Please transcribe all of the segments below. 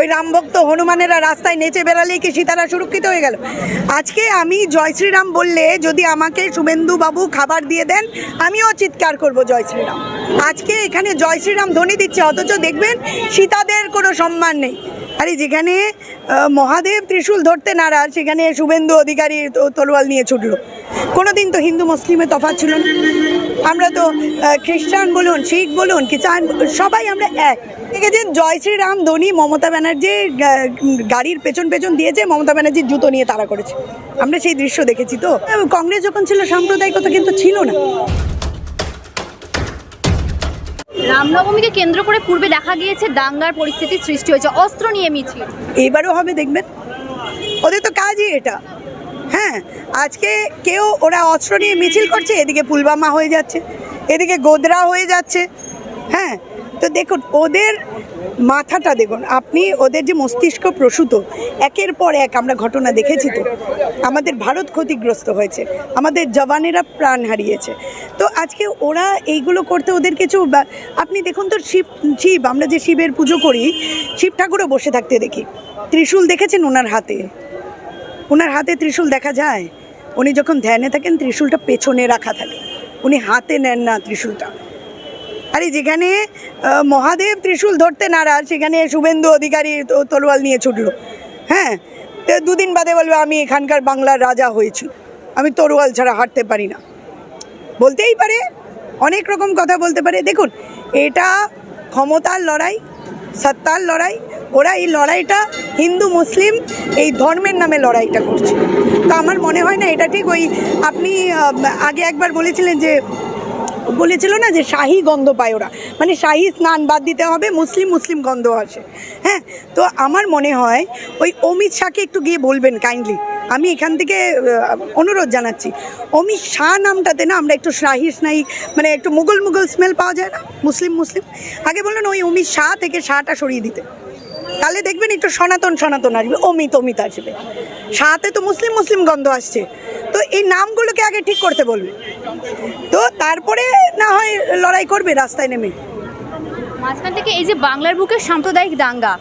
ওই রামভক্ত হনুমানেরা রাস্তায় নেচে বেড়ালেই কি সীতারা সুরক্ষিত হয়ে গেল? আজকে আমি জয় শ্রীরাম বললে যদি আমাকে শুভেন্দু বাবু খাবার দিয়ে দেন, আমিও চিৎকার করব জয় শ্রীরাম। আজকে এখানে জয় শ্রীরাম ধ্বনি দিচ্ছে, অথচ দেখবেন সীতাদের কোনো সম্মান নেই। আরে যেখানে মহাদেব ত্রিশূল ধরতে নারাজ, সেখানে শুভেন্দু অধিকারী তলোয়াল নিয়ে ছুটলো। কোনোদিন তো হিন্দু মুসলিমে তফাৎ ছিল না। আমরা তো খ্রিস্টান বলুন শিখ বলুন কিষান সবাই আমরা এক। ঠিক আছে জয় শ্রীরাম ধোনি মমতা ব্যানার্জি গাড়ির পেছন পেছন দিয়েছে মমতা ব্যানার্জির জুতো নিয়ে তাড়া করেছে। আমরা সেই দৃশ্য দেখেছি তো। কংগ্রেস যখন ছিল সাম্প্রদায়িকতা কিন্তু ছিল না। রামনবমীকে কেন্দ্র করে পূর্বে দেখা গিয়েছে দাঙ্গার পরিস্থিতির সৃষ্টি হয়েছে অস্ত্র নিয়ে মিছিল। এইবারও হবে দেখবেন। ওদের তো কাজই এটা। হ্যাঁ আজকে কেউ ওরা অস্ত্র নিয়ে মিছিল করছে, এদিকে পুলবামা হয়ে যাচ্ছে, এদিকে গোদরা হয়ে যাচ্ছে হ্যাঁ তো দেখুন, ওদের মাথাটা দেখুন, আপনি ওদের যে মস্তিষ্ক প্রসূত, একের পর এক আমরা ঘটনা দেখেছি তো, আমাদের ভারত ক্ষতিগ্রস্ত হয়েছে, আমাদের জওয়ানেরা প্রাণ হারিয়েছে, তো আজকে ওরা এইগুলো করতে ওদের কিছু আপনি দেখুন তো শিব শিব, আমরা যে শিবের পুজো করি, শিব ঠাকুরও বসে থাকতে দেখি, ত্রিশূল দেখেছেন ওনার হাতে? ওনার হাতে ত্রিশূল দেখা যায়। উনি যখন ধ্যানে থাকেন, ত্রিশূলটা পেছনে রাখা থাকে। উনি হাতে নেন না ত্রিশূলটা। আরে যেখানে মহাদেব ত্রিশূল ধরতে নারাজ, সেখানে শুভেন্দু অধিকারী তলোয়াল নিয়ে ছুটলো। হ্যাঁ তো দুদিন বাদে বলবে, আমি এখানকার বাংলার রাজা হয়েছি। আমি তরোয়াল ছাড়া হাঁটতে পারি না। বলতেই পারে, অনেক রকম কথা বলতে পারে। দেখুন, এটা ক্ষমতার লড়াই, সত্তার লড়াই ওরা এই লড়াইটা হিন্দু, মুসলিম এই ধর্মের নামে লড়াইটা করছে। তো আমার মনে হয় না এটা ঠিক ওই আপনি আগে একবার বলেছিলেন যে, বলেছিল না যে শাহি গন্ধ পায় ওরা। মানে শাহি স্নান বাদ দিতে হবে, মুসলিম মুসলিম গন্ধ আসে। হ্যাঁ তো আমার মনে হয় ওই অমিত শাহকে একটু গিয়ে বলবেন কাইন্ডলি আমি এখান থেকে অনুরোধ জানাচ্ছি। অমিত শাহ নামটাতে না আমরা একটু শাহি স্নায়ী মানে একটু মুঘল মুঘল স্মেল পাওয়া যায় না? মুসলিম মুসলিম? আগে বললেন ওই অমিত শাহ থেকে শাহটা সরিয়ে দিতে। তাহলে দেখবেন একটু সনাতন সনাতন আসবে, অমিত অমিত আসবে। সাথে তো মুসলিম মুসলিম গন্ধ আসছে। তো এই নামগুলোকে আগে ঠিক করতে বলবে। তো তারপরে না হয় লড়াই করবে, রাস্তায় নেমে। মাঝখান থেকে এই যে বাংলার বুকে সাম্প্রদায়িক দাঙ্গা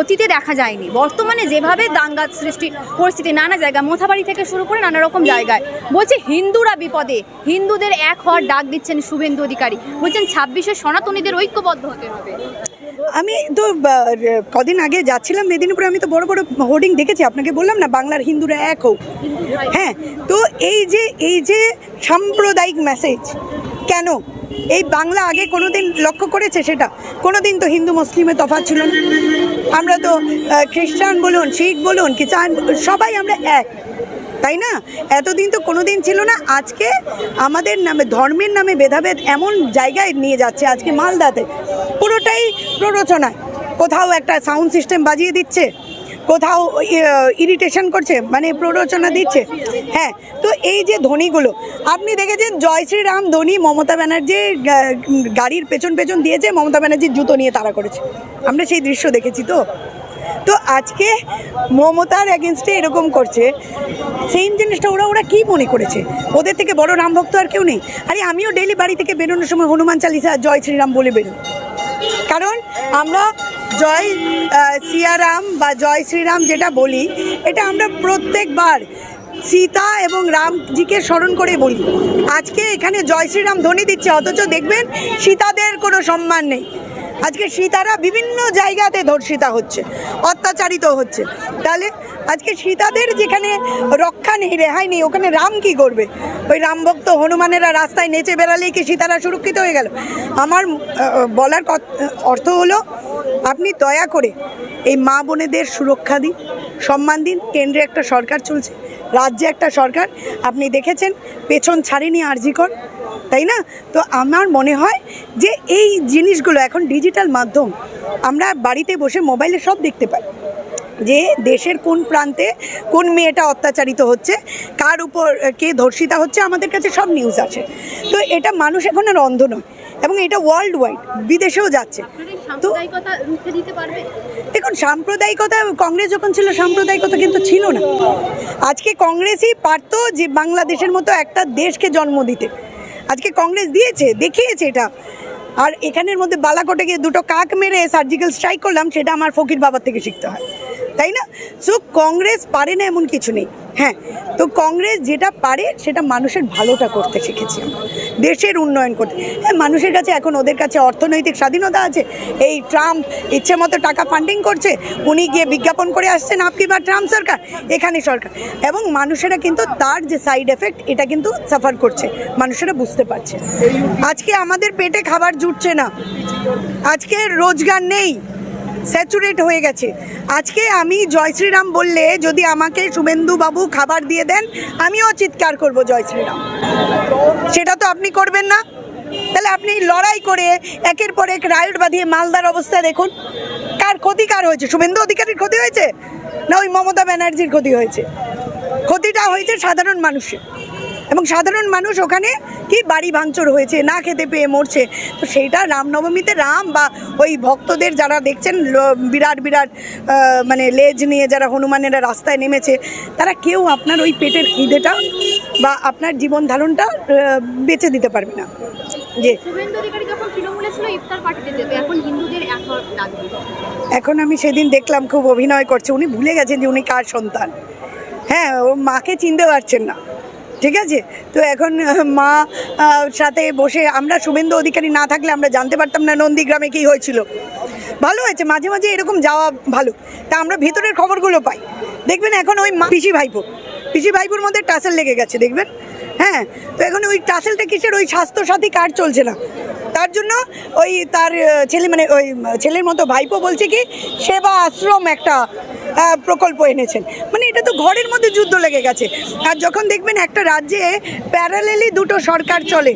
অতীতে দেখা যায়নি। বর্তমানে যেভাবে দাঙ্গা সৃষ্টি পরিস্থিতি, নানা জায়গায় মোথাবাড়ি থেকে শুরু করে নানা রকম জায়গায়। বলছে হিন্দুরা বিপদে, হিন্দুদের এক হওয়ার ডাক দিচ্ছেন শুভেন্দু অধিকারী। বলছেন ছাব্বিশে সনাতনীদের ঐক্যবদ্ধ হতে হবে। আমি তো কদিন আগে যাচ্ছিলাম মেদিনীপুরে, আমি তো বড় বড় হোর্ডিং দেখেছি, আপনাকে বললাম না, বাংলার হিন্দুরা এক হোক। হ্যাঁ তো এই যে এই যে সাম্প্রদায়িক মেসেজ কেন? এই বাংলা আগে কোনোদিন লক্ষ্য করেছে সেটা? কোনোদিন তো হিন্দু, মুসলিমে তফাৎ ছিল না। আমরা তো খ্রিস্টান বলুন, শিখ বলুন কিষান সবাই আমরা এক। তাই না? এতদিন তো কোনোদিন ছিল না। আজকে আমাদের নামে, ধর্মের নামে ভেদাভেদ এমন জায়গায় নিয়ে যাচ্ছে, আজকে মালদাতে। পুরোটাই প্ররোচনা কোথাও একটা সাউন্ড সিস্টেম বাজিয়ে দিচ্ছে, কোথাও ইরিটেশন করছে মানে প্ররোচনা দিচ্ছে। হ্যাঁ তো এই যে ধ্বনিগুলো, আপনি দেখেছেন জয় শ্রীরাম ধ্বনি মমতা ব্যানার্জি গাড়ির পেছন পেছন দিয়েছে, মমতা ব্যানার্জির জুতো নিয়ে তাড়া করেছে। আমরা সেই দৃশ্য দেখেছি তো। তো আজকে মমতার এগেনস্টে এরকম করছে সেম জিনিসটা ওরা ওরা কি মনে করেছে? ওদের থেকে বড় রাম ভক্ত আর কেউ নেই। আরে আমিও ডেলি বাড়ি থেকে বেরোনোর সময় হনুমান চালিসা, জয় শ্রীরাম বলে বেরোই। কারণ আমরা জয় সিয়ারাম বা জয় শ্রীরাম যেটা বলি, এটা আমরা প্রত্যেকবার সীতা এবং রামজিকে স্মরণ করে বলি। আজকে এখানে জয় শ্রীরাম ধ্বনি দিচ্ছে, অথচ দেখবেন সীতাদের কোনো সম্মান নেই। আজকে সীতারা বিভিন্ন জায়গাতে ধর্ষিতা হচ্ছে, অত্যাচারিত হচ্ছে। তাহলে আজকে সীতাদের যেখানে রক্ষা নেই, রেহাই নেই, ওখানে রাম কি করবে? ওই রামভক্ত হনুমানেরা রাস্তায় নেচে বেড়ালেই কি সীতারা সুরক্ষিত হয়ে গেল? আমার বলার অর্থ হলো, আপনি দয়া করে এই মা বোনেদের সুরক্ষা দিন, সম্মান দিন। কেন্দ্রে একটা সরকার চলছে, রাজ্যে একটা সরকার। আপনি দেখেছেন, পেছন ছাড়েনি আরজিকর, তাই না? তো আমার মনে হয় যে এই জিনিসগুলো এখন ডিজিটাল মাধ্যম, আমরা বাড়িতে বসে মোবাইলে সব দেখতে পাই। যে দেশের কোন প্রান্তে কোন মেয়েটা অত্যাচারিত হচ্ছে কার উপর কে ধর্ষিতা হচ্ছে আমাদের কাছে সব নিউজ আছে তো এটা মানুষ এখন আর অন্ধ নয় এবং এটা ওয়ার্ল্ড ওয়াইড বিদেশেও যাচ্ছে। তো দেখুন সাম্প্রদায়িকতা কংগ্রেস যখন ছিল সাম্প্রদায়িকতা কিন্তু ছিল না। আজকে কংগ্রেসই পারতো যে বাংলাদেশের মতো একটা দেশকে জন্ম দিতে। আজকে কংগ্রেস দিয়েছে দেখিয়েছে এটা। আর এখানের মধ্যে বালাকোটে গিয়ে দুটো কাক মেরে সার্জিক্যাল স্ট্রাইক করলাম সেটা আমার ফকির বাবার থেকে শিখতে হয়। তাই না? সো কংগ্রেস পারে না এমন কিছু নেই। হ্যাঁ তো কংগ্রেস যেটা পারে, সেটা মানুষের ভালোটা করতে শিখেছি। দেশের উন্নয়ন করতে। হ্যাঁ মানুষের কাছে এখন ওদের কাছে অর্থনৈতিক স্বাধীনতা আছে। এই ট্রাম্প ইচ্ছে মতো টাকা ফান্ডিং করছে। উনি গিয়ে বিজ্ঞাপন করে আসছেন আপকি বা ট্রাম্প সরকার, এখানে সরকার। এবং মানুষেরা কিন্তু তার যে সাইড এফেক্ট এটা কিন্তু সাফার করছে। মানুষেরা বুঝতে পারছে। আজকে আমাদের পেটে খাবার জুটছে না। আজকে রোজগার নেই। স্যাচুরেট হয়ে গেছে। আজকে আমি জয় শ্রীরাম বললে যদি আমাকে শুভেন্দু বাবু খাবার দিয়ে দেন, আমিও চিৎকার করব জয় শ্রীরাম। সেটা তো আপনি করবেন না। তাহলে আপনি লড়াই করে একের পর এক রায়ট বাঁধিয়ে মালদার অবস্থা দেখুন। কার ক্ষতি কার হয়েছে? শুভেন্দু অধিকারীর ক্ষতি হয়েছে? না ওই মমতা ব্যানার্জির ক্ষতি হয়েছে? ক্ষতিটা হয়েছে সাধারণ মানুষের। এবং সাধারণ মানুষ ওখানে কি বাড়ি ভাঙচুর হয়েছে না খেতে পেয়ে মরছে। তো সেইটা রামনবমীতে রাম বা ওই ভক্তদের যারা দেখছেন বিরাট বিরাট মানে লেজ নিয়ে যারা হনুমানেরা রাস্তায় নেমেছে তারা কেউ আপনার ওই পেটের খিদেটা বা আপনার জীবন ধারণটা বেঁচে দিতে পারবে না। যে এখন আমি সেদিন দেখলাম খুব অভিনয় করছে। উনি ভুলে গেছেন যে উনি কার সন্তান। হ্যাঁ ও মাকে চিনতে পারছেন না। ঠিক আছে? তো এখন মা সাথে বসে আমরা শুভেন্দু অধিকারী না থাকলে আমরা জানতে পারতাম না নন্দীগ্রামে কী হয়েছিল। ভালো হয়েছে, মাঝে মাঝে এরকম যাওয়া ভালো। তা আমরা ভিতরের খবরগুলো পাই। দেখবেন এখন ওই মা- পিসি ভাইপো। পিসি ভাইপোর মধ্যে টাসেল লেগে গেছে, দেখবেন? হ্যাঁ তো এখন ওই টাসেলটা কিসের? ওই স্বাস্থ্যসাথী কার্ড চলছে না। তার জন্য ওই তার ছেলে মানে ওই ছেলের মতো ভাইপো বলছে কি, সেবা আশ্রম একটা প্রকল্প এনেছেন। মানে এটা তো ঘরের মধ্যে যুদ্ধ লেগে গেছে। আর যখন দেখবেন একটা রাজ্যে প্যারালেলি দুটো সরকার চলে,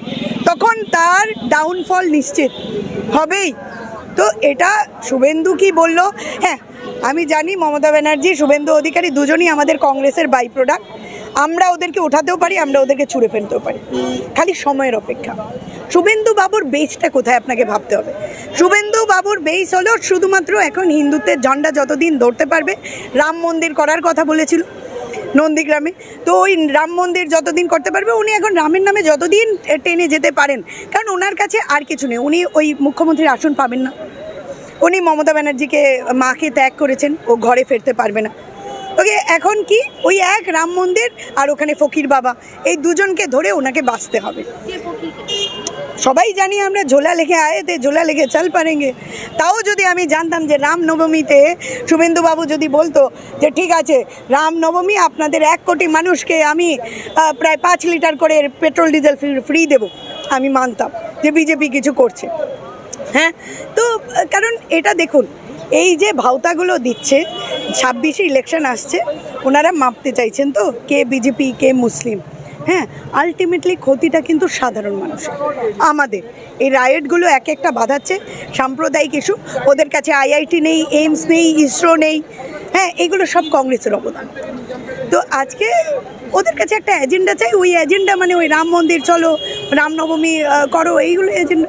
তখন তার ডাউনফল নিশ্চিত হবেই। তো এটা শুভেন্দু কি বলল? হ্যাঁ আমি জানি মমতা ব্যানার্জি, শুভেন্দু অধিকারী দুজনই আমাদের কংগ্রেসের বাই প্রোডাক্ট আমরা ওদেরকে ওঠাতেও পারি, আমরা ওদেরকে ছুঁড়ে ফেলতেও পারি। খালি সময়ের অপেক্ষা। শুভেন্দু বাবুর বেসটা কোথায় আপনাকে ভাবতে হবে? শুভেন্দু বাবুর বেস হলো শুধুমাত্র এখন হিন্দুত্বের ঝন্ডা যতদিন ধরতে পারবে, রাম মন্দির করার কথা বলেছিল নন্দীগ্রামে। তো ওই রাম মন্দির যতদিন করতে পারবে, উনি এখন রামের নামে যতদিন টেনে যেতে পারেন, কারণ ওনার কাছে আর কিছু নেই। উনি ওই মুখ্যমন্ত্রীর আসন পাবেন না। উনি মমতা ব্যানার্জিকে মাকে ত্যাগ করেছেন, ও ঘরে ফিরতে পারবে না। ওকে এখন কি? ওই এক রাম মন্দির আর ওখানে ফকির বাবা। এই দুজনকে ধরে ওনাকে বাঁচতে হবে। সবাই জানি আমরা ঝোলা লেখে আয়ে তে ঝোলা লেখে চাল পারেঙ্গে তাও যদি আমি জানতাম যে রাম নবমীতে শুভেন্দুবাবু যদি বলতো যে ঠিক আছে রাম নবমী আপনাদের এক কোটি মানুষকে আমি প্রায় পাঁচ লিটার করে পেট্রোল ডিজেল ফ্রি দেবো। আমি মানতাম যে বিজেপি কিছু করছে। হ্যাঁ? তো কারণ এটা দেখুন এই যে ভাওতাগুলো দিচ্ছে ছাব্বিশে ইলেকশন আসছে, ওনারা মাপতে চাইছেন তো কে বিজেপি, কে মুসলিম। হ্যাঁ আলটিমেটলি ক্ষতিটা কিন্তু সাধারণ মানুষের আমাদের এই রায়েটগুলো এক একটা বাধাচ্ছে, সাম্প্রদায়িক ইস্যু ওদের কাছে আইআইটি নেই এইমস নেই ইসরো নেই হ্যাঁ এগুলো সব কংগ্রেসের অবদান। তো আজকে ওদের কাছে একটা এজেন্ডা চাই, ওই এজেন্ডা মানে ওই রাম মন্দির চলো রামনবমী করো, এইগুলো এজেন্ডা